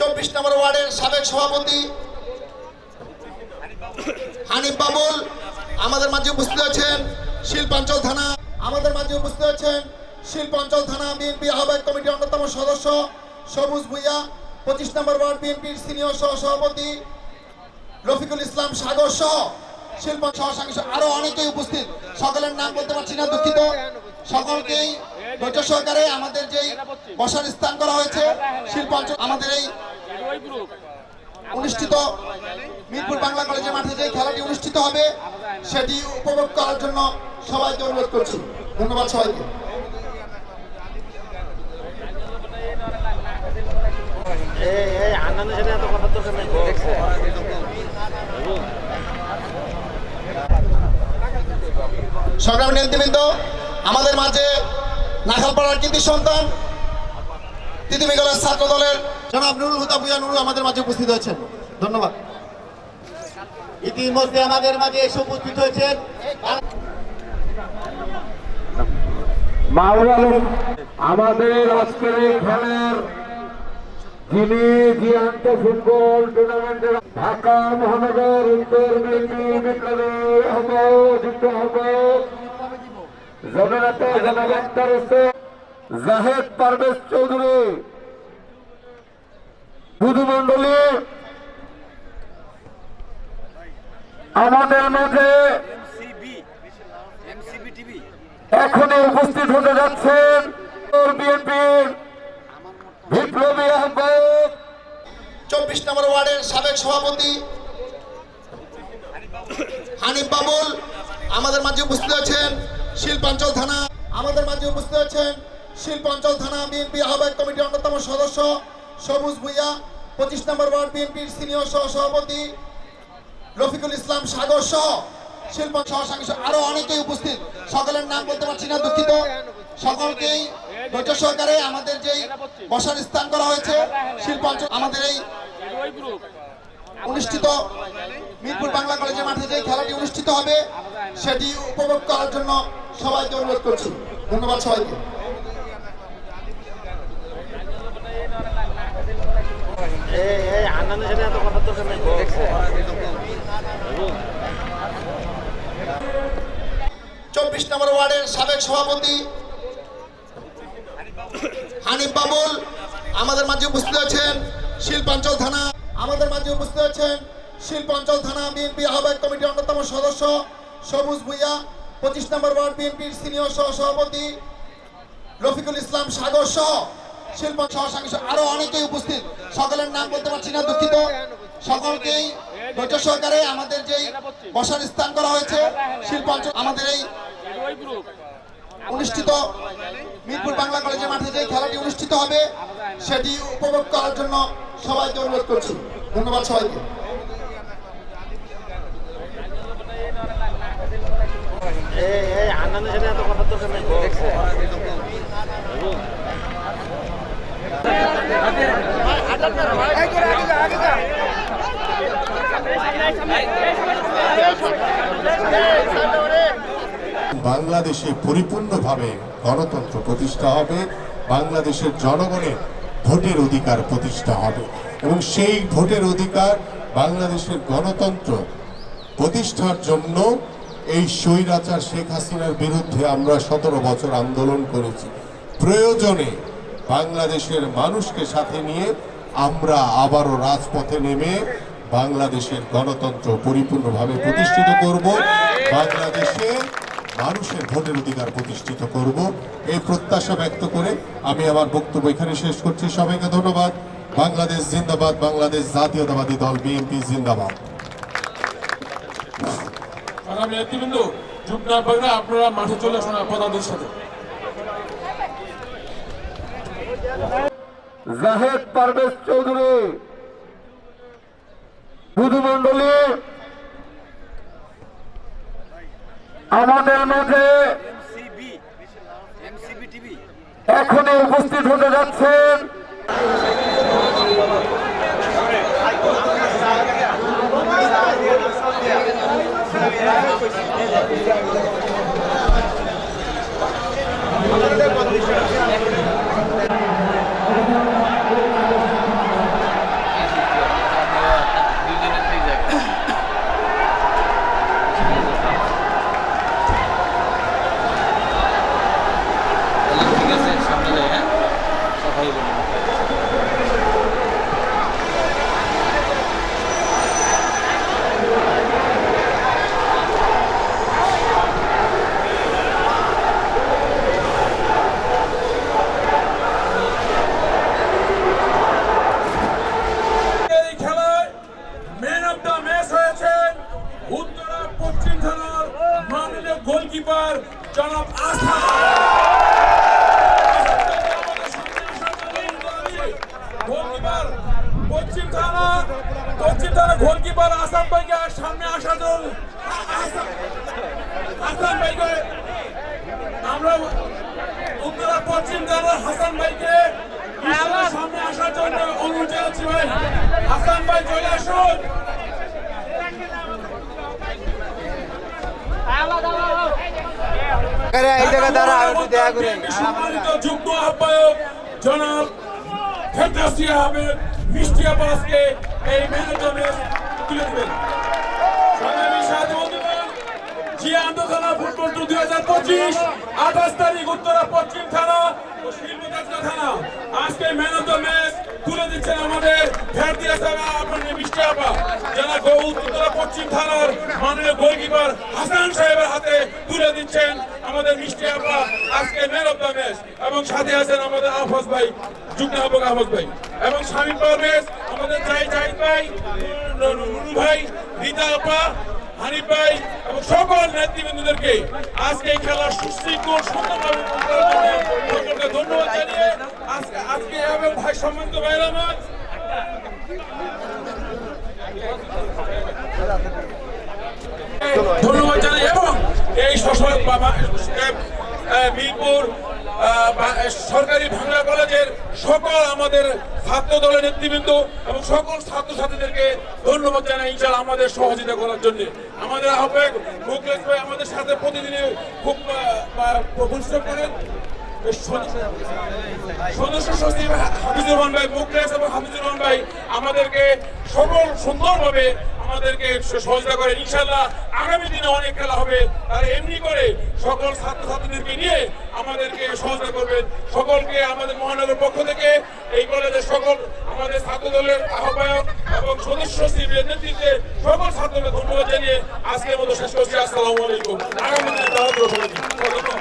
চব্বিশ নম্বর ওয়ার্ডের সাবেক সভাপতি হানিফ বাবুল আমাদের মাঝে উপস্থিত আছেন শিল্পাঞ্চল থানা, আমাদের মাঝে উপস্থিত আছেন শিল্পাঞ্চল থানা বিএনপি আহ্বায়ক কমিটির অন্যতম সদস্য সবুজ ভুইয়া, পঁচিশ নম্বর ওয়ার্ড বিএনপির সিনিয়র সহ সভাপতি রফিকুল ইসলাম সাগর সহ শিল্প সহ আরও অনেকেই উপস্থিত। সকলের নাম বলতে পারছি না, দুঃখিত। সকলকেই ধৈর্য সহকারে আমাদের যেই বসার স্থান করা হয়েছে, শিল্পাঞ্চল, আমাদের এই অনুষ্ঠিত মিরপুর বাংলা কলেজের মাঠে যে খেলাটি অনুষ্ঠিত হবে, সেটি উপভোগ করার জন্য সবাইকে অনুরোধ করছি। ধন্যবাদ সবাইকে। সংগ্রামী নেতৃবৃন্দ, আমাদের মাঝে নাখালপাড়ার কৃতি সন্তান তিতুমিগলের ছাত্র দলের জনাব নুরুল হুদা বুয়া নুরু আমাদের মাঝে উপস্থিত হয়েছেন। ধন্যবাদ। ইতিমধ্যে আমাদের মাঝে এসে উপস্থিত হয়েছেন। আলম আমাদের আজকের এই খেলার যিনি জিয়ান্ত ফুটবল টুর্নামেন্টের ঢাকা মহানগর উত্তর বিপ্লবী যুক্ত হব জাহেদ পারভেজ চৌধুরী মন্ডলী আমাদের মাঝে এখনই উপস্থিত হতে যাচ্ছেন বিএনপির বিপ্লবী আহ্বায়ক। চব্বিশ নম্বর ওয়ার্ডের সাবেক সভাপতি হানিফ বাবুল, আমাদের মাঝে উপস্থিত আছেন শিল্পাঞ্চল থানা। আমাদের মাঝে উপস্থিত আছেন শিল্পাঞ্চল থানা বিএনপি আহ্বায়ক কমিটির অন্যতম সদস্য সবুজ ভুইয়া, পঁচিশ নম্বর ওয়ার্ড বিএনপির সিনিয়র সহ সভাপতি রফিকুল ইসলাম সাগর সহ শিল্প সহ আরও অনেকেই উপস্থিত। সকলের নাম বলতে পারছি না, দুঃখিত। সকলকেই ধৈর্য সহকারে আমাদের যেই বসার স্থান করা হয়েছে, শিল্পাঞ্চল আমাদের এই অনুষ্ঠিত মিরপুর বাংলা কলেজের মাঠে যে খেলাটি অনুষ্ঠিত হবে, সেটি উপভোগ করার জন্য সবাইকে অনুরোধ করছি। ধন্যবাদ সবাইকে। চব্বিশ নম্বর ওয়ার্ডের সাবেক সভাপতি হানিফ বাবুল, আমাদের মাঝে উপস্থিত আছেন শিল্পাঞ্চল থানা আমাদের মাঝে উপস্থিত আছেন শিল্পাঞ্চল থানা বিএনপি আহ্বায়ক কমিটির অন্যতম সদস্য সবুজ ভুইয়া, পঁচিশ নম্বর ওয়ার্ড বিএনপির সিনিয়র সহ সভাপতি রফিকুল ইসলাম সাগর সহ শিল্প সহ আরও অনেকেই উপস্থিত। সকলের নাম বলতে পারছি না, দুঃখিত। সকলকেই ধৈর্য সহকারে আমাদের যেই বসার স্থান করা হয়েছে শিল্পাঞ্চল আমাদের এই অনুষ্ঠিত মিরপুর বাংলা কলেজের মাঠে যে খেলাটি অনুষ্ঠিত হবে, সেটি উপভোগ করার জন্য সবাইকে অনুরোধ করছি। ধন্যবাদ সবাইকে। বাংলাদেশে পরিপূর্ণভাবে গণতন্ত্র প্রতিষ্ঠা হবে। বাংলাদেশের জনগণের ভোটের অধিকার প্রতিষ্ঠা হবে এবং সেই ভোটের অধিকার বাংলাদেশের গণতন্ত্র প্রতিষ্ঠার জন্য এই স্বৈরাচার শেখ হাসিনার বিরুদ্ধে আমরা সতেরো বছর আন্দোলন করেছি। প্রয়োজনে বাংলাদেশের মানুষকে সাথে নিয়ে আমরা আবারও রাজপথে নেমে বাংলাদেশের গণতন্ত্র পরিপূর্ণভাবে প্রতিষ্ঠিত করব। বাংলাদেশে মানুষের ভোটের অধিকার প্রতিষ্ঠিত করব। এই প্রত্যাশা ব্যক্ত করে আমি আমার বক্তব্য এখানে শেষ করছি। সবাইকে ধন্যবাদ। বাংলাদেশ জিন্দাবাদ বাংলাদেশ জাতীয়তাবাদী দল বিএনপি জিন্দাবাদ। আপনারা মাঠে চলে আসুন আপনাদের সাথে। জাহেদ পারভেজ চৌধুরী মন্ডলী আমাদের মাঝে এখনই উপস্থিত হতে যাচ্ছেন। পশ্চিম থানা পশ্চিম থানা গোলকিপার আসাম ভাইকে আর সামনে আসার জন্য হাসান ভাইকে আমরা উত্তরা পশ্চিম থানার হাসান ভাইকে সামনে আসার জন্য অনুরোধ জানাচ্ছি ভাই। হাসান ভাই চলে আসুন। যুগ্ম আহ্বায়ক জনাব ফেরদাউসি আহমেদ মিষ্টি আব্বাসকে এই ম্যানেজমে তুলে দেবেন সংগ্রামী সাথী বন্ধুগণ, জিয়া আন্তঃথানা ফুটবল টু দুই হাজার পঁচিশ আঠাশ তারিখ উত্তরা যারা উত্তরা পশ্চিম থানার মাননীয় গোলকিপার হাসান সাহেবের হাতে তুলে দিচ্ছেন আমাদের মিষ্টি আপা, আজকে ম্যান অফ দ্য ম্যাচ এবং সাথে আছেন আমাদের আফাজ ভাই, যুগ্ম আহ্বায়ক আফাজ ভাই। এবং স্বামী পারভেজ আমাদের জাই জাহিদ ভাই নুরু ভাই, রীতা আপা, হানিফ ভাই, এবং সকল নেতৃবৃন্দদেরকে আজকে এই খেলার সুশৃঙ্খল, সুন্দরভাবে ধন্যবাদ জানিয়ে আজকে আজকে এবং ভাই সম্মানিত ভাইয়ের আমার ধন্যবাদ জানাই এবং এই মিরপুর সরকারি বাংলা কলেজের সকল আমাদের ছাত্র দলের নেতৃবৃন্দ এবং সকল ছাত্রছাত্রীদেরকে ধন্যবাদ জানাই ইনশাল্লাহ আমাদের সহযোগিতা করার জন্য। আমাদের আহ্বায়ক মুখলেশ ভাই আমাদের সাথে প্রতিদিনে খুব পরিশ্রম করেন। সদস্য সচিব হাফিজুর রহমান ভাই মুখলেশ এবং হাফিজুর রহমান ভাই আমাদেরকে সকল সুন্দরভাবে আমাদেরকে সহযোগিতা করে ইনশাল্লাহ আগামী দিনে অনেক খেলা হবে। তারা এমনি করে সকল ছাত্রছাত্রীদেরকে নিয়ে আমাদেরকে সহযোগিতা করবেন। সকলকে আমাদের মহানগর পক্ষ থেকে, এই কলেজের সকল আমাদের ছাত্র দলের আহ্বায়ক এবং সদস্য সচিবের নেতৃত্বে সকল ছাত্রকে ধন্যবাদ জানিয়ে আজকের মতো শেষ করছি। আসসালামু আলাইকুম। আগামী দিনে।